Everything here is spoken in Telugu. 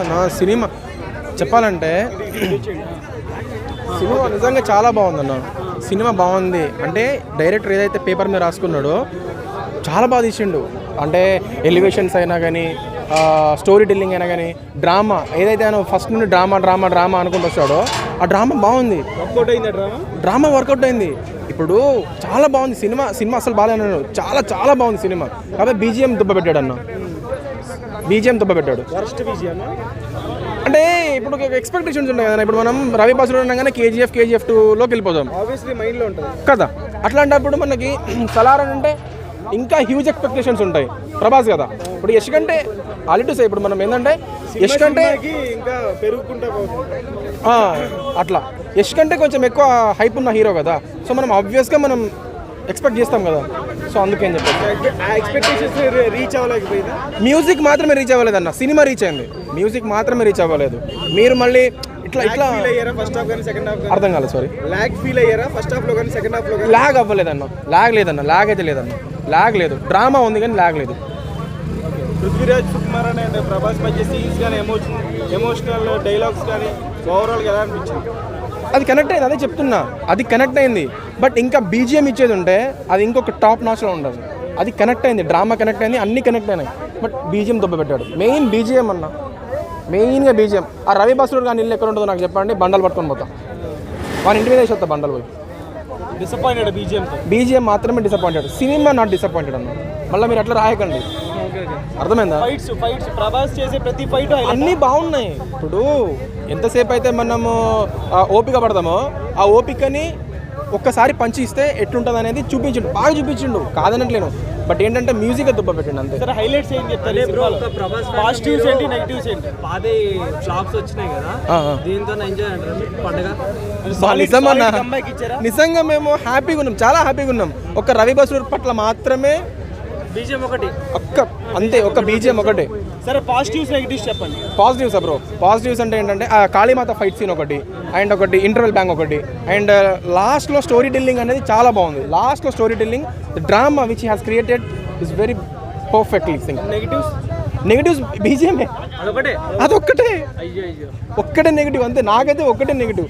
అన్న సినిమా చెప్పాలంటే సినిమా నిజంగా చాలా బాగుందన్న. సినిమా బాగుంది. అంటే డైరెక్టర్ ఏదైతే పేపర్ మీద రాసుకున్నాడో చాలా బాగా తీసిండు. అంటే ఎలివేషన్స్ అయినా కానీ స్టోరీ టెల్లింగ్ అయినా కానీ డ్రామా ఏదైతే ఆయన ఫస్ట్ నుండి డ్రామా డ్రామా డ్రామా అనుకుంటూ వస్తాడో ఆ డ్రామా బాగుంది. వర్కౌట్ అయిందా డ్రామా? డ్రామా వర్కౌట్ అయింది. ఇప్పుడు చాలా బాగుంది. సినిమా సినిమా అసలు బాగాలేదు చాలా చాలా బాగుంది సినిమా. కాబట్టి బీజిఎం దుబ్బ పెట్టాడు అన్న బీజిఎం విజయం అంటే ఇప్పుడు ఎక్స్పెక్టేషన్స్ ఉన్నాయి కదా ఇప్పుడు మనం రవి బాసుడు ఉండగానే కేజీఎఫ్ కేజీఎఫ్ టూలోకి ఆబ్వియస్లీ మైండ్లో ఉంటుంది. కదా? అట్లాంటప్పుడు మనకి సలార్ అంటే ఇంకా హ్యూజ్ ఎక్స్పెక్టేషన్స్ ఉంటాయి. ప్రభాస్ కదా? ఇప్పుడు యశ్ కంటే ఆల్రెడీ సే ఇప్పుడు మనం ఏంటంటే యశ్ కంటే ఇంకా పెరుగుకుంటా అట్లా. యశ్ కంటే కొంచెం ఎక్కువ హైప్ ఉన్న హీరో కదా. సో మనం ఆబ్వియస్గా మనం ఎక్స్పెక్ట్ చేస్తాం కదా. సో అందుకేం రీచ్ అవ్వలేకపోయిందా? మ్యూజిక్ మాత్రమే రీచ్ అవ్వలేదన్న. సినిమా రీచ్ అయింది. మ్యూజిక్ మాత్రమే రీచ్ అవ్వలేదు. మీరు మళ్ళీ ఇట్లా ఇట్లా ఫస్ట్ హాఫ్ కానీ సెకండ్ హాఫ్ అర్థం కాలేదు సారీ ల్యాగ్ ఫీల్ అయ్యారా ఫస్ట్ హాఫ్లో కానీ సెకండ్ హాఫ్లో లాగ్ అవ్వలేదన్న. లాగ్ లేదన్న. లాగ్ అయితే లేదన్న. లాగ్ లేదు. డ్రామా ఉంది కానీ లాగ్ లేదు. పృథ్వీరాజ్ సుకుమార్ అనే ప్రభాస్ మధ్య సీన్స్ కానీ ఎమోషన్ ఎమోషనల్ డైలాగ్స్ కానీ ఓవరాల్ ఎలా అనిపించింది? అది కనెక్ట్ అయింది అదే చెప్తున్నా. అది కనెక్ట్ అయింది. బట్ ఇంకా బీజిఎం ఇచ్చేది ఉంటే అది ఇంకొక టాప్ నాచ్లో ఉండదు. అది కనెక్ట్ అయింది డ్రామా కనెక్ట్ అయింది అన్ని కనెక్ట్ అయినాయి. బట్ బీజిఎం దొబ్బ పెట్టాడు. మెయిన్ బీజిఎం అన్న. మెయిన్గా బీజిఎం ఆ రవి బస్రుడు కానీ ఇల్లు ఎక్కడ ఉంటుందో నాకు చెప్పండి బండలు పట్టుకొని పోతా. వాని ఇంటి మీద వేసి వస్తా బండలు పోయి. డిసప్పాయింటెడ్ బీజిఎంతో బీజిఎం మాత్రమే డిసప్పాయింటెడ్ సినిమా నాట్ డిసప్పాయింటెడ్ అన్న. మళ్ళీ మీరు అట్లా రాయకండి. అర్థమైందా? ఫైట్స్ ఫైట్స్ ప్రభాస్ చేసే ప్రతి ఫైట్ అన్నీ బాగున్నాయి. ఇప్పుడు ఎంతసేపు అయితే మనము ఓపిక పడదామో ఆ ఓపికని ఒక్కసారి పంచి ఇస్తే ఎట్లుంటుంది అనేది చూపించిండు. బాగా చూపించిండు. కాదనట్లేను. బట్ ఏంటంటే మ్యూజిక్ దుబ్బ పెట్టిండు అంతే. సరే హైలైట్స్ ఏం చెప్తారు? పాజిటివ్స్ ఏంటి నెగిటివ్స్ ఏంటి? పాదే ఫ్లాప్స్ వచ్చినాయి కదా. దీంతో ఎంజాయ్ పండగ? నిజంగా మేము హ్యాపీగా ఉన్నాం. చాలా హ్యాపీగా ఉన్నాం. ఒక రవి బసూర్ పట్ల మాత్రమే బీజం ఒకటి. ఒక్క అంతే ఒక బీజిఎం ఒకటే. సరే పాజిటివ్స్ నెగిటివ్స్ చెప్పండి. పాజిటివ్స్ బ్రో పాజిటివ్స్ అంటే ఏంటంటే ఆ కాళీమాత ఫైట్ సీన్ ఒకటి అండ్ ఒకటి ఇంటర్వెల్ బ్యాంక్ ఒకటి. అండ్ లాస్ట్లో స్టోరీ టెల్లింగ్ అనేది చాలా బాగుంది. లాస్ట్లో story telling the drama which has created is very perfectly sing negatives negatives బీజిఎంఏ అదొకటే అదొక్కటే? ఒక్కటే నెగిటివ్ అంతే. నాకైతే ఒక్కటే నెగిటివ్